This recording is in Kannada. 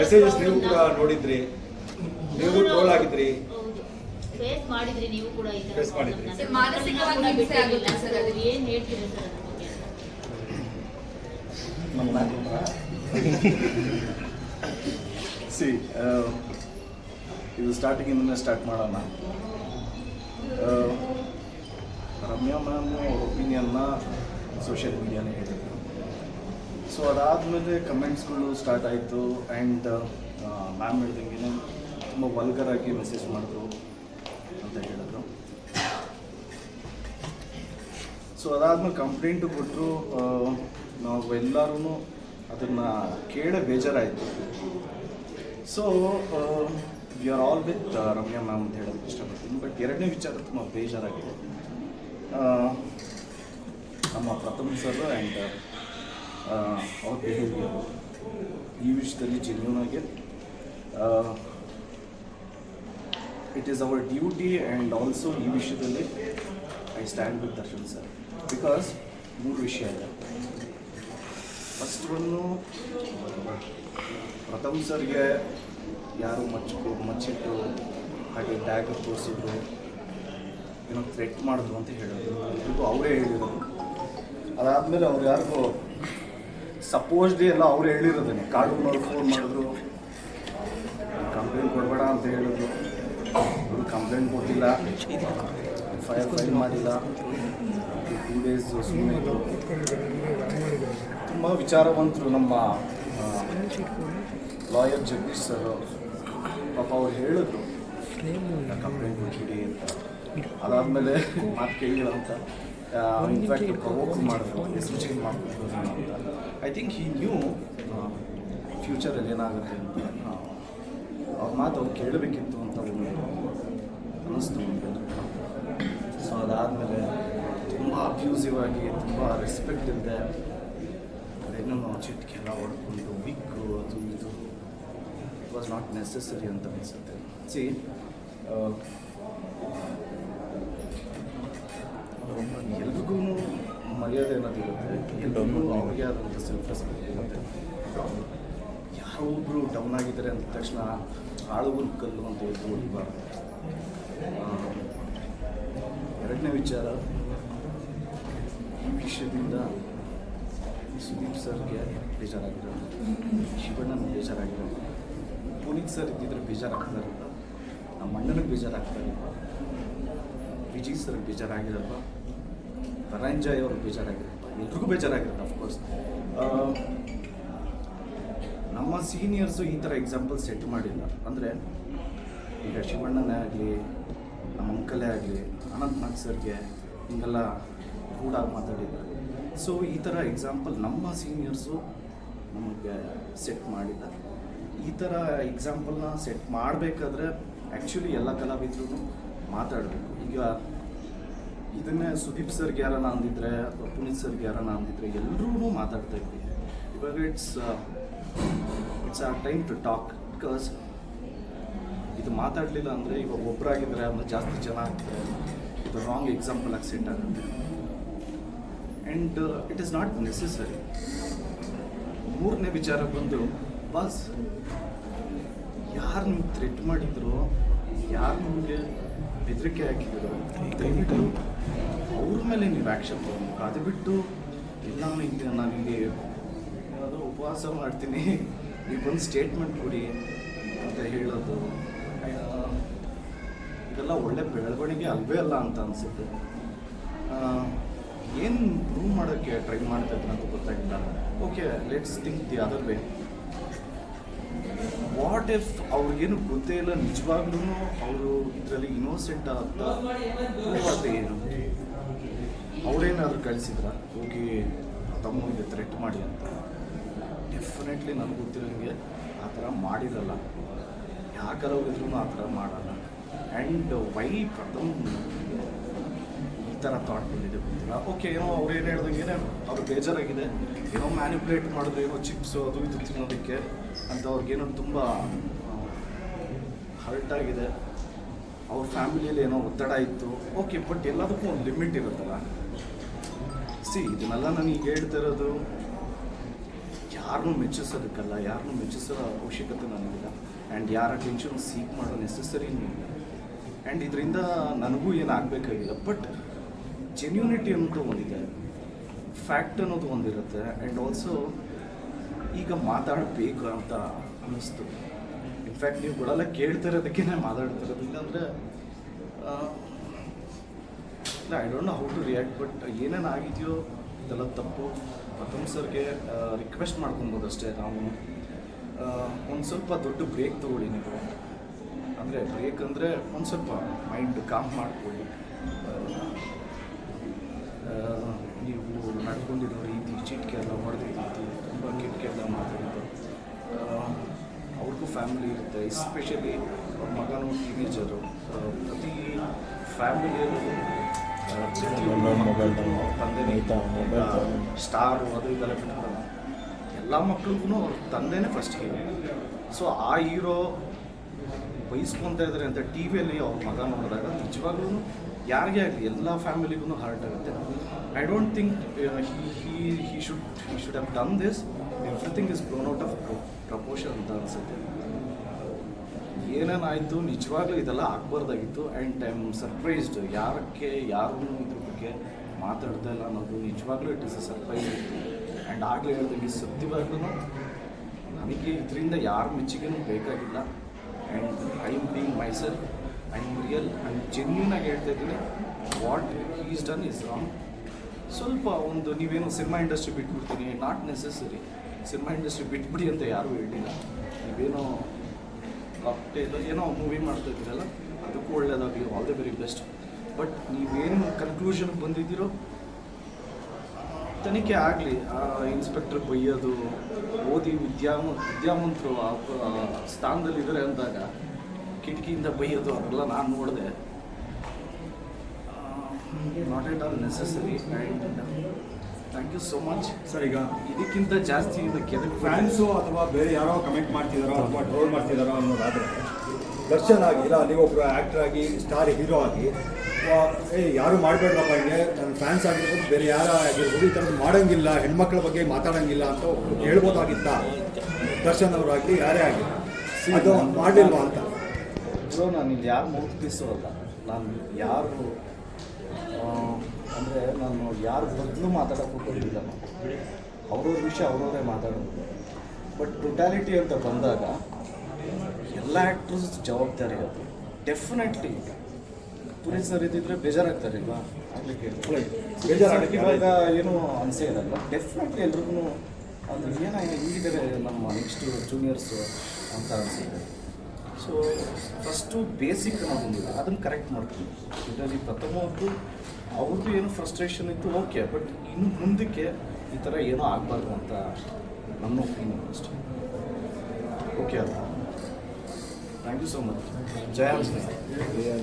ಮೆಸೇಜಸ್ ನೀವು ಕೂಡ ನೋಡಿದ್ರಿ. ನೀವು. ಟ್ರೋಲ್ ಆಗಿದ್ರಿ. ಹೌದು. ಫೇಸ್ ಮಾಡಿದ್ರಿ ನೀವು ಕೂಡ ಈ ತರ Face ಮಾಡಿದ್ರಿ. ಸರ್, ಮಾನಸಿಕವಾಗಿ ಕೂಡ ಹಿಂಸೆ ಬಿಟ್ಟಿರ್ಲಿಲ್ಲ ಆಗುತ್ತೆ ಸರ್ ಸರ್ ಅದು ಏನ್ ಹೇಳ್ತೀರಾ ಸರ್ ಅದ್ರ ಬಗ್ಗೆ? ಸಿ ಇದು ಸ್ಟಾರ್ಟಿಂಗಿಂದನೇ ಸ್ಟಾರ್ಟ್ ಮಾಡೋಣ. ರಮ್ಯಾ ಮ್ಯಾಮ್ ಒಪಿನಿಯನ್ನ ಸೋಷಿಯಲ್ ಮೀಡಿಯಾನೇ ಹೇಳಿದ್ರು. ಸೊ ಅದಾದಮೇಲೆ ಕಮೆಂಟ್ಸ್ಗಳು ಸ್ಟಾರ್ಟ್ ಆಯಿತು ಆ್ಯಂಡ್ ಮ್ಯಾಮ್ ಹೇಳ್ದಂಗೆ ತುಂಬ ವಲ್ಗರ್ ಆಗಿ ಮೆಸೇಜ್ ಮಾಡಿದ್ರು ಅಂತ ಹೇಳಿದ್ರು. ಸೊ ಅದಾದಮೇಲೆ ಕಂಪ್ಲೇಂಟು ಕೊಟ್ಟರು ನಾವು ಎಲ್ಲರೂ ಅದನ್ನು ಕೇಳೇ ಬೇಜಾರಾಯಿತು. So we are all with Ramya ma'am ಅಂತ ಹೇಳೋದಕ್ಕೆ ಇಷ್ಟಪಡ್ತೀನಿ. ಬಟ್ ಎರಡನೇ ವಿಚಾರ ತುಂಬ ಬೇಜಾರಾಗಿದೆ. ನಮ್ಮ ಪ್ರಥಮ ಸರ್ ಆ್ಯಂಡ್ ಅವ್ರ ಬಿಹೇವಿಯರು ಈ ವಿಷಯದಲ್ಲಿ ಜೆನ್ಯೂನ್ ಆಗಿ it is our duty and also ಈ ವಿಷಯದಲ್ಲಿ I stand with Darshan sir because ಮೂರು ವಿಷಯ ಇದೆ. ಫಸ್ಟ್ ಒಂದು ಪ್ರಥಮ್ ಸರ್ಗೆ ಯಾರು ಮಚ್ಚು ಮಚ್ಚಿಟ್ಟು, ಹಾಗೆ ಟ್ಯಾಗ್ ತೋರಿಸಿದ್ರು, ಏನೋ ಥ್ರೆಟ್ ಮಾಡಿದ್ರು ಅಂತ ಹೇಳಿದ್ರು. ಇದು ಅವರೇ ಹೇಳಿದರು ಅದಾದಮೇಲೆ ಅವ್ರು ಯಾರಿಗೂ ಸಪೋಸ್ಡ್ಲಿ ಎಲ್ಲ ಅವ್ರು ಹೇಳಿರೋದನ್ನೇ ಕಾಡೂನವ್ರು ಫೋನ್ ಮಾಡಿದ್ರು. ಕಂಪ್ಲೇಂಟ್ ಕೊಡಬೇಡ ಅಂತ ಹೇಳಿದ್ರು. ಅವರು ಕಂಪ್ಲೇಂಟ್ ಕೊಟ್ಟಿಲ್ಲ. ಎಫ್ ಐ ಆರ್ ಫೈಲ್ ಮಾಡಿಲ್ಲ ಟೂ ಡೇಸ್ ಸುಮ್ಮನೆ ತುಂಬ ವಿಚಾರವಂತರು ನಮ್ಮ ಲಾಯರ್ ಜಗದೀಶ್ ಸರ್ ಪಾಪ ಅವ್ರು ಹೇಳಿದ್ರು. ಕಂಪ್ಲೇಂಟ್ ಕೊಟ್ಟಿಡಿ ಅಂತ. ಅದಾದಮೇಲೆ ಮಾತು ಕೇಳಿಲ್ಲ ಅಂತ ಇನ್ಫ್ಯಾಕ್ಟ್ ಪ್ರವೋಕ್ ಮಾಡಿದ್ರು ಹೆಸರು ಚೇಂಜ್ ಮಾಡ್ಕೊಂಡು ಅಂತ. ಐ ಥಿಂಕ್ ಹಿ ನ್ಯೂ ಫ್ಯೂಚರಲ್ಲಿ ಏನಾಗುತ್ತೆ ಅಂತ. ಅವ್ರ ಮಾತು ಅವ್ರು ಕೇಳಬೇಕಿತ್ತು ಅಂತ ಒಂದು ಅನ್ನಿಸ್ತು ಸೊ ಅದಾದಮೇಲೆ ತುಂಬ ಅಬ್ಯೂಸಿವ್ ಆಗಿ, ತುಂಬ ರೆಸ್ಪೆಕ್ಟ್ ಇಲ್ಲದೆ ಅದೇನೋ ಚಿಟ್ಕೆಲ್ಲ ಹೊಡ್ಕೊಂಡು ವಿಕ್ಕು ಅದು ಇದು. ಇಟ್ ವಾಸ್ ನಾಟ್ ನೆಸೆಸರಿ ಅಂತ ಅನಿಸುತ್ತೆ. ಸಿ ಎಲ್ರಿಗೂ ಮರ್ಯಾದೆ ಅನ್ನೋದಿರುತ್ತೆ ಅವ್ರಿಗೆ ಆದಂಥ ಸೆಲ್ಫ್ ರೆಸ್ಪೆಕ್ಟ್ ಇರುತ್ತೆ ಯಾರೋ ಒಬ್ಬರು ಡೌನ್ ಆಗಿದ್ದಾರೆ ಅಂದ ತಕ್ಷಣ ಆಳುಗುರು ಕಲ್ಲು ಅಂತ ಹೊಡಿಬಾರ್ದು ಎರಡನೇ ವಿಚಾರ ಈ ವಿಷಯದಿಂದ ಸುದೀಪ್ ಸರ್ಗೆ ಬೇಜಾರಾಗಿರೋದು ಶಿವಣ್ಣನ ಬೇಜಾರಾಗಿರೋದು ಪುನೀತ್ ಸರ್ ಇದ್ದಿದ್ರೆ ಬೇಜಾರಾಗ್ತಾರೆ ನಮ್ಮ ಅಣ್ಣನಿಗೆ ಬೇಜಾರಾಗ್ತಾರೆ ವಿಜಯ್ ಸರ್ ಬೇಜಾರಾಗಿರಲ್ಲ ಧನಂಜಯ್ ಅವ್ರಿಗೆ ಬೇಜಾರಾಗಿರುತ್ತೆ ಎಲ್ರಿಗೂ ಬೇಜಾರಾಗಿರುತ್ತೆ ಅಫ್ಕೋರ್ಸ್ ನಮ್ಮ ಸೀನಿಯರ್ಸು ಈ ಥರ ಎಕ್ಸಾಂಪಲ್ ಸೆಟ್ ಮಾಡಿಲ್ಲ. ಅಂದರೆ ಈಗ ಶಿವಣ್ಣನೇ ಆಗಲಿ, ನಮ್ಮ ಅಂಕಲೇ ಆಗಲಿ, ಅನಂತ್ ನಾಗ್ ಸರ್ಗೆ ಹಿಂಗೆಲ್ಲ ಕೂಡ ಮಾತಾಡಿದ್ದಾರೆ. ಸೊ ಈ ಥರ ಎಕ್ಸಾಂಪಲ್ ನಮ್ಮ ಸೀನಿಯರ್ಸು ನಮಗೆ ಸೆಟ್ ಮಾಡಿದ್ದಾರೆ ಈ ಥರ ಎಕ್ಸಾಂಪಲ್ನ ಸೆಟ್ ಮಾಡಬೇಕಾದ್ರೆ ಆ್ಯಕ್ಚುಲಿ ಎಲ್ಲ ಕಲಾವಿದ್ರು ಮಾತಾಡಬೇಕು. ಈಗ ಇದನ್ನೇ ಸುದೀಪ್ ಸರ್ಗೆ ಯಾರನ್ನ ಅಂದಿದ್ರೆ ಅಥವಾ ಪುನೀತ್ ಸರ್ಗೆ ಯಾರನ್ನ ಅಂದಿದ್ರೆ ಎಲ್ಲರೂ ಮಾತಾಡ್ತಾ ಇದ್ವಿ. ಇವಾಗ it's it's a time to talk because ಇದು ಮಾತಾಡಲಿಲ್ಲ ಅಂದರೆ ಇವಾಗ ಒಬ್ಬರಾಗಿದ್ದರೆ ಅಂದ್ರೆ ಜಾಸ್ತಿ ಜನ ಆಗ್ತಾರೆ ಇದು ರಾಂಗ್ ಎಕ್ಸಾಂಪಲ್ ಆಗಿ ಸೆಟ್ ಆಗುತ್ತೆ. And it is not necessary ಮೂರನೇ ವಿಚಾರ ಬಂದು, ಬಸ್, ಯಾರು ನಿಮ್ಗೆ ಥ್ರೆಟ್ ಮಾಡಿದ್ರು? ಯಾರು ನಿಮಗೆ ಬೆದರಿಕೆ ಹಾಕಿದ್ರು? ದಯವಿಟ್ಟು ಅವ್ರ ಮೇಲೆ ನೀವು ಆ್ಯಕ್ಷನ್ ತಗೋಬೇಕು ಅದು ಬಿಟ್ಟು ಇಲ್ಲ ನಾನು ನಾನಿಲ್ಲಿ ಏನಾದರೂ ಉಪವಾಸ ಮಾಡ್ತೀನಿ. ನೀವು ಬಂದು ಸ್ಟೇಟ್ಮೆಂಟ್ ಕೊಡಿ ಅಂತ ಹೇಳೋದು ಇದೆಲ್ಲ ಒಳ್ಳೆ ಬೆಳವಣಿಗೆ ಅಲ್ವೇ ಅಲ್ಲ ಅಂತ ಅನಿಸುತ್ತೆ. ಏನು ಪ್ರೂವ್ ಮಾಡೋಕ್ಕೆ ಟ್ರೈ ಮಾಡ್ತಾ ಅಂತ ಗೊತ್ತಾಗಿಲ್ಲ. Okay let's think the other way what if ಅವ್ರಿಗೇನು ಗೊತ್ತೇ ಇಲ್ಲ ನಿಜವಾಗ್ಲೂ ಅವರು ಇದರಲ್ಲಿ ಇನ್ನೋಸೆಂಟ್ ಅಂತ ಪ್ರೂವ್ ಏನು? ಅವರೇನಾದ್ರು ಕಳಿಸಿದ್ರ? ಹೋಗಿ ತಮ್ಮಗೆ ಥ್ರೆಟ್ ಮಾಡಿ ಅಂತ. ಡೆಫಿನೆಟ್ಲಿ ನನಗೆ ಗೊತ್ತಿರೋಂಗೆ ಆ ಥರ ಮಾಡಿರಲ್ಲ. ಯಾಕಲ್ಲ ಹೋಗಿದ್ರು ಆ ಥರ ಮಾಡಲ್ಲ. ಆ್ಯಂಡ್ ವೈ ಪ್ರಥಮ್ ಥರ ಥಾಟ್ ಬಂದಿದೆ ಗೊತ್ತಿಲ್ಲ. ಓಕೆ ಏನೋ ಅವ್ರು ಏನು ಹೇಳ್ದಂಗೆ ಅವ್ರು ಬೇಜಾರಾಗಿದೆ. ಏನೋ ಮ್ಯಾನಿಪುಲೇಟ್ ಮಾಡಿದ್ರು ಏನೋ ಚಿಪ್ಸ್ ಅದು ಇದು ತಿನ್ನೋದಕ್ಕೆ ಅಂತ ಅವ್ರಿಗೇನೋ ತುಂಬ ಹರ್ಟ್ ಆಗಿದೆ. ಅವ್ರ ಫ್ಯಾಮಿಲಿಯಲ್ಲಿ ಏನೋ ಒತ್ತಡ ಇತ್ತು. ಓಕೆ ಬಟ್ ಎಲ್ಲದಕ್ಕೂ ಒಂದು ಲಿಮಿಟ್ ಇರುತ್ತಲ್ಲ. ಸಿ ಇದನ್ನೆಲ್ಲ ನಾನು ಈಗ ಹೇಳ್ತಾ ಇರೋದು ಯಾರನ್ನೂ ಮೆಚ್ಚಿಸೋದಕ್ಕಲ್ಲ ಯಾರನ್ನೂ ಮೆಚ್ಚಿಸೋ ಅವಶ್ಯಕತೆ ನನಗಿಲ್ಲ. ಆ್ಯಂಡ್ ಯಾರ ಟೆನ್ಷನ್ ಸೀಕ್ ಮಾಡೋ ನೆಸೆಸರಿನೂ ಇಲ್ಲ. ಆ್ಯಂಡ್ ಇದರಿಂದ ನನಗೂ ಏನು ಆಗಬೇಕಾಗಿಲ್ಲ. ಬಟ್ ಜೆನ್ಯೂನಿಟಿ ಅನ್ನೋದು ಒಂದಿದೆ ಫ್ಯಾಕ್ಟ್ ಅನ್ನೋದು ಒಂದಿರುತ್ತೆ ಆ್ಯಂಡ್ ಆಲ್ಸೋ ಈಗ ಮಾತಾಡಬೇಕು ಅಂತ ಅನ್ನಿಸ್ತು. ಇನ್ಫ್ಯಾಕ್ಟ್ ನೀವು ಗಳೆಲ್ಲ ಕೇಳ್ತಿರೋದಕ್ಕೆ ಮಾತಾಡ್ತಿರೋದು ಇಲ್ಲಾಂದರೆ ಇಲ್ಲ I don't know how to react but ಏನೇನು ಆಗಿದೆಯೋ, ಇದೆಲ್ಲ ತಪ್ಪು. ಪ್ರಥಮ ಸರ್ಗೆ ರಿಕ್ವೆಸ್ಟ್ ಮಾಡ್ಕೊಬೋದು ಅಷ್ಟೇ ನಾವು ಒಂದು ಸ್ವಲ್ಪ ದೊಡ್ಡ ಬ್ರೇಕ್ ತೊಗೊಳ್ಳಿ ನೀವು. ಅಂದರೆ ಬ್ರೇಕ್ ಅಂದರೆ ಒಂದು ಸ್ವಲ್ಪ ಮೈಂಡ್ ಕಾಮ್ ಮಾಡ್ಕೊಳ್ಳಿ. ನೀವು ನಡ್ಕೊಂಡಿರೋ ರೀತಿ ಚಿಟ್ಕೆ ಎಲ್ಲ ಹೊಡೆದಿದ್ದು ತುಂಬ ಕೆಟ್ಟ ಕೆಟ್ಟ ಮಾತಾಡಿದ್ದು ಅವ್ರಿಗೂ ಫ್ಯಾಮಿಲಿ ಇರುತ್ತೆ ಎಸ್ಪೆಷಲಿ ಅವ್ರ ಮಗನೂ ಟೀನೇಜರು ಪ್ರತಿ ಫ್ಯಾಮಿಲಿಯಲ್ಲೂ ತಗೊಂಡು. ಸ್ಟಾರು ಅದು ಇದೆಲ್ಲ ಬಿಟ್ಕೊಡಲ್ಲ ಎಲ್ಲ ಮಕ್ಳಿಗೂ ಅವ್ರ ತಂದೆನೇ ಫಸ್ಟ್ ಹೀರೋ ಸೊ ಆ ಹೀರೋ ಬಯಸ್ಕೊತಾ ಇದ್ದಾರೆ ಅಂತ ಟಿ ವಿಯಲ್ಲಿ ಅವ್ರ ಮಗ ನೋಡಿದಾಗ ನಿಜವಾಗ್ಲೂ ಯಾರಿಗೇ ಆಗಲಿ ಎಲ್ಲ ಫ್ಯಾಮಿಲಿಗೂ ಹರ್ಟ್ ಆಗುತ್ತೆ. I don't think he he should he should have done this everything is blown out of proportion ಅಂತ ಅನಿಸುತ್ತೆ. ಏನೇನಾಯಿತು ನಿಜವಾಗ್ಲೂ ಇದೆಲ್ಲ ಆಗಬಾರ್ದಾಗಿತ್ತು. ಆ್ಯಂಡ್ ಐ ಆಮ್ ಸರ್ಪ್ರೈಸ್ಡ್ ಯಾರಕ್ಕೆ, ಯಾರೂ ಇದ್ರ ಬಗ್ಗೆ ಮಾತಾಡ್ತಾ ಇಲ್ಲ ಅನ್ನೋದು ನಿಜವಾಗ್ಲೂ it is a surprise and ಆಗಲೇ ಹೇಳ್ದಂಗೆ ಸತ್ಯವಾಗ್ಲೂ ನನಗೆ ಇದರಿಂದ ಯಾರ ಮೆಚ್ಚುಗೆನೂ ಬೇಕಾಗಿಲ್ಲ. And I am being myself am real am genuine ಆಗಿ ಹೇಳ್ತಾ ಇದ್ದೀನಿ. What is done is wrong ಸ್ವಲ್ಪ ಒಂದು ನೀವೇನು ಸಿನಿಮಾ ಇಂಡಸ್ಟ್ರಿ ಬಿಟ್ಬಿಡ್ತೀನಿ. ನಾಟ್ ನೆಸೆಸರಿ ಸಿನಿಮಾ ಇಂಡಸ್ಟ್ರಿ ಬಿಟ್ಬಿಡಿ ಅಂತ ಯಾರೂ ಹೇಳಿಲ್ಲ. ನೀವೇನೋ ಕಾಕ್ಟೇಲ್ ಏನೋ ಮೂವಿ ಮಾಡ್ತಾ ಇದ್ದೀರಲ್ಲ, ಅದಕ್ಕೂ ಒಳ್ಳೇದಾಗಲಿ. All the very best but ನೀವೇನು ಕನ್ಕ್ಲೂಷನ್ ಬಂದಿದ್ದೀರೋ, ತನಿಖೆ ಆಗಲಿ. ಆ ಇನ್ಸ್ಪೆಕ್ಟರ್ ಬೈಯೋದು, ಓದಿ ವಿದ್ಯಾಮ ವಿದ್ಯಾವಂತರು ಆ ಸ್ಥಾನದಲ್ಲಿದ್ದಾರೆ ಅಂದಾಗ ಕಿಟಕಿಯಿಂದ ಬೈಯೋದು ಅವರೆಲ್ಲ ನಾನು ನೋಡಿದೆ. Not at all necessary and thank you so much sir ಈಗ ಇದಕ್ಕಿಂತ ಜಾಸ್ತಿ ಇದಕ್ಕೆ ಅದಕ್ಕೆ ಫ್ಯಾನ್ಸು ಅಥವಾ ಬೇರೆ ಯಾರೋ ಕಮೆಂಟ್ ಮಾಡ್ತಿದ್ದಾರೋ ಅಥವಾ ಟ್ರೋಲ್ ಮಾಡ್ತಿದ್ದಾರೋ ಅನ್ನೋದಾದರೆ ದರ್ಶನ್ ಆಗಿ ಇಲ್ಲ ನೀವೊಬ್ಬರು ಆ್ಯಕ್ಟರ್ ಆಗಿ ಸ್ಟಾರ್ ಹೀರೋ ಆಗಿ ಏ ಯಾರು ಮಾಡಬೇಡ್ರಪ್ಪ ಹಿಂಗೆ ನನ್ನ ಫ್ಯಾನ್ಸ್ ಆಗಿರ್ಬೋದು ಬೇರೆ ಯಾರ ಆಗಿರ್ಬೋದು ಈ ಥರದ್ದು ಮಾಡೋಂಗಿಲ್ಲ ಹೆಣ್ಮಕ್ಳ ಬಗ್ಗೆ ಮಾತಾಡೋಂಗಿಲ್ಲ ಅಂತ ಹೇಳ್ಬೋದಾಗಿತ್ತ? ದರ್ಶನ್ ಅವರಾಗಲಿ ಯಾರೇ ಆಗಲಿ. ಅದು ಮಾಡಲಿಲ್ವಾ ಅಂತ? ಬ್ರೋ ನಾನು ಇಲ್ಲಿ ಯಾರು ಮುಗಿಸೋ ಅಲ್ಲ. ನಾನು ಯಾರು ಅಂದರೆ ನಾನು ಯಾರ ಬದಲು ಮಾತಾಡೋಕೆ ಹೋಗೋದಿಲ್ಲ ನಾನು. ಅವ್ರವ್ರ ವಿಷಯ ಅವ್ರವರೇ ಮಾತಾಡೋದು. ಬಟ್ ಟೊಟ್ಯಾಲಿಟಿ ಅಂತ ಬಂದಾಗ ಎಲ್ಲ ಆ್ಯಕ್ಟ್ರಸ್ ಜವಾಬ್ದಾರಿ ಅದು. ಡೆಫಿನೆಟ್ಲಿ ಪುರಿ ಸರ್ ಇದ್ದಿದ್ರೆ ಬೇಜಾರಾಗ್ತಾರೆ ಇಲ್ವಾ? ಆಗ್ಲಿಕ್ಕೆ ಇವಾಗ ಏನು ಅನಿಸೇ ಇರಲ್ಲ ಡೆಫಿನೆಟ್ಲಿ ಎಲ್ರಿಗೂ ಅದು ಏನಾಗಿದೆ? ಹೀಗಿದ್ದಾರೆ ನಮ್ಮ ನೆಕ್ಸ್ಟ್ ಜೂನಿಯರ್ಸು ಅಂತ ಅನಿಸುತ್ತೆ. ಸೊ ಫಸ್ಟು ಬೇಸಿಕ್ ಅನ್ನೋದೊಂದಿದೆ ಅದನ್ನು ಕರೆಕ್ಟ್ ಮಾಡ್ತೀನಿ ಇದರಲ್ಲಿ ಪ್ರಥಮದ್ದು ಅವ್ರದ್ದು ಏನು ಫ್ರಸ್ಟ್ರೇಷನ್ ಇತ್ತು ಓಕೆ ಬಟ್ ಇನ್ನು ಮುಂದಕ್ಕೆ ಈ ಥರ ಏನೂ ಆಗಬಾರ್ದು ಅಂತ ನನ್ನ ಒಪಿನಿಯನ್ ಅಷ್ಟೇ. ಓಕೆ ಅಲ್ಲ ಥ್ಯಾಂಕ್ ಯು ಸೋ ಮಚ್ ಜಯ ಜಯ